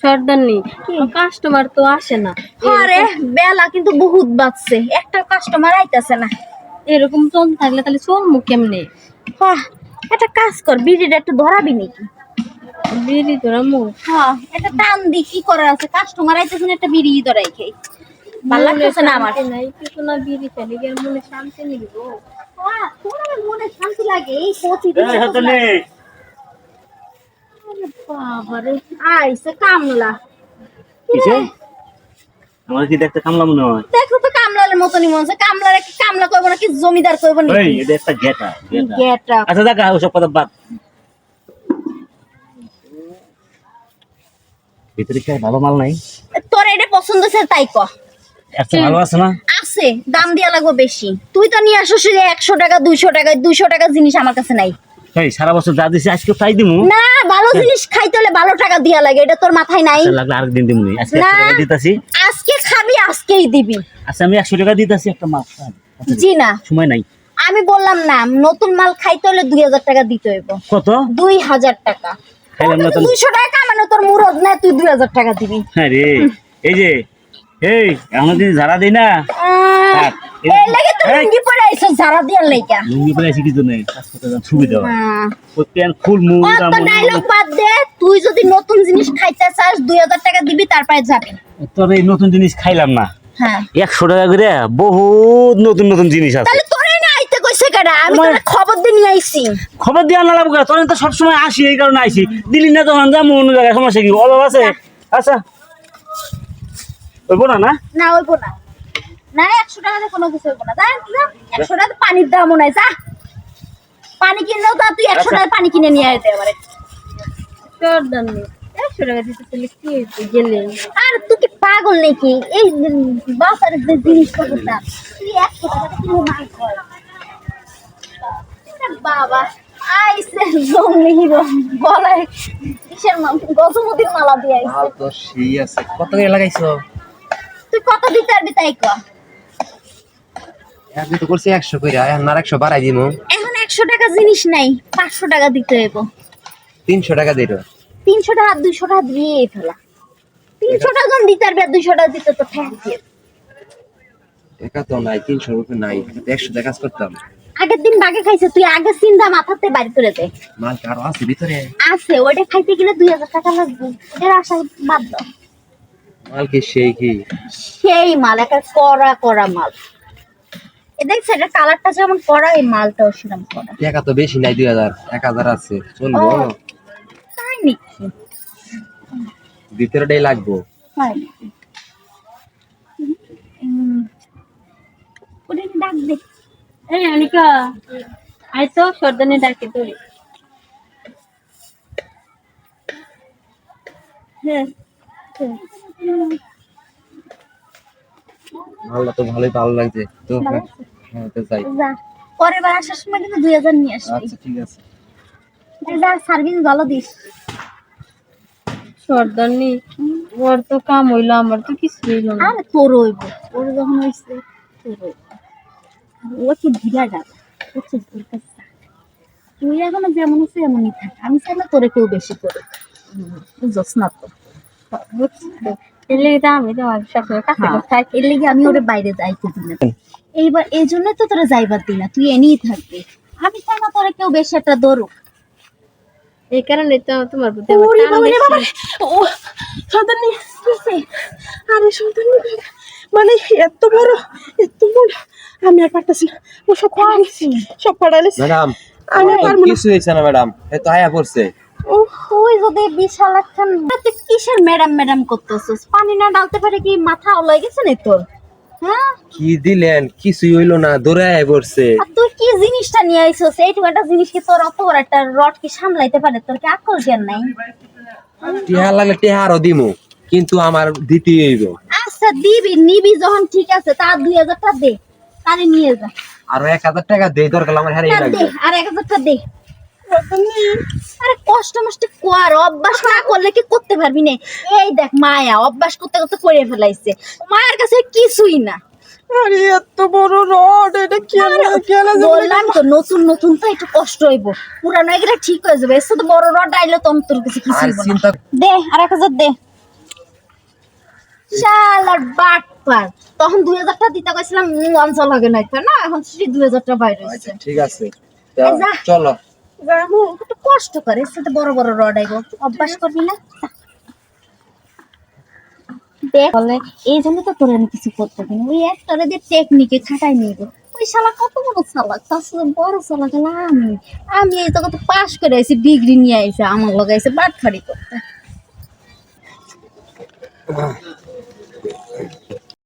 Sardarni customer তো আসে না। আরে বেলা কিন্তু বহুত বাজছে। একটা কাস্টমার আইতাছে না। এরকম চল থাকলে তাহলে চলমু কেমনে? হ্যাঁ একটা কাজ কর বিড়িটা একটু ধরাবি নাকি? বিড়ি তোরা মু হ্যাঁ একটা টান দি কি করার আছে? কাস্টমার আইতেছে না একটা বিড়ি ধরাই খাই। ভালো লাগতেছে না আমার। নাই কিছু না বিড়ি চালি গিয়ে মনে শান্তি মিলবো হ্যাঁ, তোমার মনে শান্তি লাগে এই পচি বাবারে আইসে কামলা। কিসে? আমার কি দেখতে কামলা মনে হয়? দেখো তো কামলার মতনই মনে হচ্ছে কামলার কি কামলা কইব না কি জমিদার কইব না এই এটা একটা গেটা গেটা। আচ্ছা দেখা ওসব কথা বাদ। ভিতরে কি ভালো মাল নাই? তোর এটা পছন্দ হচ্ছে তাই ক। ভালো আছে না? আছে দাম দিয়া লাগবে বেশি। তুই তো নিয়ে আসো শুধু একশো টাকা দুইশো টাকা দুইশো টাকা জিনিস আমার কাছে নাই। এই সারা বছর যা দিছি আজকে তাই দিমু? না ভালো জিনিস খাইতে হলে ভালো টাকা দিয়া লাগে এটা তোর মাথায় নাই। আচ্ছা, লাগলে আরেকদিন দিমু আজকে টাকা দিতাছি। আজকে খাবি আজকেই দিবি। আচ্ছা আমি একশো টাকা দিতাছি একটা মাল খান। আচ্ছা, জি না। সময় নাই। আমি বললাম না নতুন মাল খাইতে হলে দুই হাজার টাকা দিতে হইব। কত? দুই হাজার টাকা। খাইলাম না তো দুইশো টাকা কামানো তোর মুরদ না তুই দুই হাজার টাকা দিবি। হ্যাঁ রে এই যে এই দিন ঝাড়া দিই না। এই লাগে। লুঙ্গি পরে আইছো ঝাড়া দিয়ার লাইকা লুঙ্গি পরে আছি কিছু নেই কাজ সুবিধা। ফুল মুখ অত ডায়লগ বাদ দে তুই যদি নতুন জিনিস খাইতে চাস দুই হাজার টাকা দিবি তারপরে যাবি। তোর নতুন জিনিস খাইলাম না। হ্যাঁ। একশো টাকা করে বহুত নতুন নতুন জিনিস আছে। তাহলে তোরে না আইতে কইছে কেডা? আমি আমার- তোরে খবর দিয়ে নিয়ে আইছি। খবর দিয়ে আনা লাগবে তোর তো সবসময় আসি এই কারণে আসি দিলি না তখন যাব অন্য জায়গায় সমস্যা কি? অভাব আছে? আচ্ছা। ওইব না না? না হইব না। না একশো টাকাতে কোনো কিছু হইব না। যা। একশো টাকা পানির দামও নাই যা। পানি কিনলেও তা তুই একশো আচ্ছা। টাকা পানি কিনে নিয়ে আইতে এবারে সর্দারনি একশো টাকা দিতে চাইলে কি? গেলে। আর তুই কি পাগল নাকি? এই বাসার যে জিনিসপত্র দাম তুই একশো কর বাবা আইসে জঙ্গলি হিরো গলায় কিসের মাল? গজমতির মালা দিয়ে আইসে। তো সেই আছে। কত করে লাগাইছো? তুই কত দিতে পারবি তাই কর। আমি তো করছি একশো করে এখন আর একশো বাড়াই দিমু। এখন একশো টাকা জিনিস নাই পাঁচশো টাকা দিতে হইব। তিনশো টাকা দিল। তিনশো টাকা দুইশো টাকা দিয়ে ফেলা। তিনশো টাকা দিতে পারবি দুইশো টাকা দিতে তো ঠেক দিয়ে। টাকা তো নাই তিনশো রুপি নাই একশো টাকা কাজ করতাম। আগের দিন বাগে খাইছে তুই আগের চিন্তা মাথাতে বাড়ি করে দে। মাল কি আরও আছে ভিতরে? আছে ওইটা খাইতে গেলে দুই হাজার টাকা লাগবে এটার আশা বাদ দাও। মাল কি সেই কি? সেই মাল একটা কড়া কড়া মাল। এ দেখছে এটা কালারটা যেমন এই মালটাও সেরকম কড়া টাকা তো বেশি নাই দুই হাজার এক হাজার আছে। চলবো তাই নাকি? ভিতরেটাই লাগবো। তাই ওটা ডাক দে। এই অনিকা আই তো সর্দারনি ডাকে তোরে হ্যাঁ। মালটা তো ভালোই ভালো লাগছে। তো হ্যাঁ তো যাই। পরের বার আসার সময় কিন্তু দুই হাজার নিয়ে আসবি। আচ্ছা ঠিক আছে। সার্ভিস ভালো দিস। সর্দারনি ওর তো কাম হইল আমার তো কিছু হইল না। আরে তোর হইব ওর যখন হইছে তোর হইব। ও কি ঢিলা হচ্ছে তোর কাছে তুই এখনও যেমন আছে এমনই থাক। আমি চাইলে তোরে কেউ বেশি করে বুঝছ না তো। এর লেগে আমি তোমার সবসময় কাছে থাকি এর লেগে আমি ওরে বাইরে যাইতে দিই না এইবার এই জন্য তো তোরা যাইবার দিই না তুই এনেই থাকবি আমি তোরে কেউ বেশি একটা দৌড়ুক এই কারণে তো তোমার প্রতি। ও সন্তানি আরে সন্তান মানে এত বড় এত বড় আমি আর পারতেছি না ও সব সব ম্যাডাম আমি আর কিছু হয়েছে না ম্যাডাম এ তো আয়া পড়ছে ওই যদি বিশাল একখান কিসের ম্যাডাম ম্যাডাম করতেছিস? পানি না ডালতে পারে কি মাথা ওলাই গেছে না তোর? হ্যাঁ? কি দিলেন? কিছুই হইল না দৌড়ে আয়া পড়ছে। আর তুই কি জিনিসটা নিয়ে আইছস এইটুকু একটা জিনিস কি তোর অত বড় একটা রড কি সামলাইতে পারে? তোর কি আকল জ্ঞান নাই? টিহা লাগলে টিহা আরও দিমু কিন্তু আমার দিতেই হইব। আচ্ছা দিবি নিবি যখন ঠিক আছে তার দুই হাজার টাকা দে তারে নিয়ে যা। আর এক হাজার টাকা দেই দরকার আমার হারিয়ে দে লাগবে। আর এক হাজার টাকা দে। আরে কষ্ট মষ্ট কর অভ্যাস না করলে কি করতে পারবি না? এই দেখ মায়া অভ্যাস করতে করতে করে ফেলাইছে। মায়ের কাছে কিছুই না। আরে এত বড় রড এটা কেমনে কেন বললাম তো নতুন নতুন তো একটু কষ্ট হইব। পুরানো এগুলা ঠিক হয়ে যাবে। এর সাথে বড় রড আইলে তো তোর কাছে কিছু না। দে আর এক হাজার দে। শালার বাট পার তখন দুই হাজার টাকা দিতে কইছিলাম লঞ্চা লাগে নাই তো না? এখন সেই দুই হাজার টাকা বাইরে আচ্ছা ঠিক আছে। এই যা। একটু কষ্ট করে সাথে বড় বড় রড আইব অভ্যাস করবি না। বলে, এই জন্য তো তোর আমি কিছু করতে পারি। ওই একটারে দিয়ে টেকনিকে খাটাই নিব ওই শালা কত বড় চালাক তার সাথে বড় চালাক হলো আমি আমি এই জায়গাতে পাশ করে আইছি ডিগ্রি নিয়ে আইছে, আমার লগাইছে বাটফারি করতে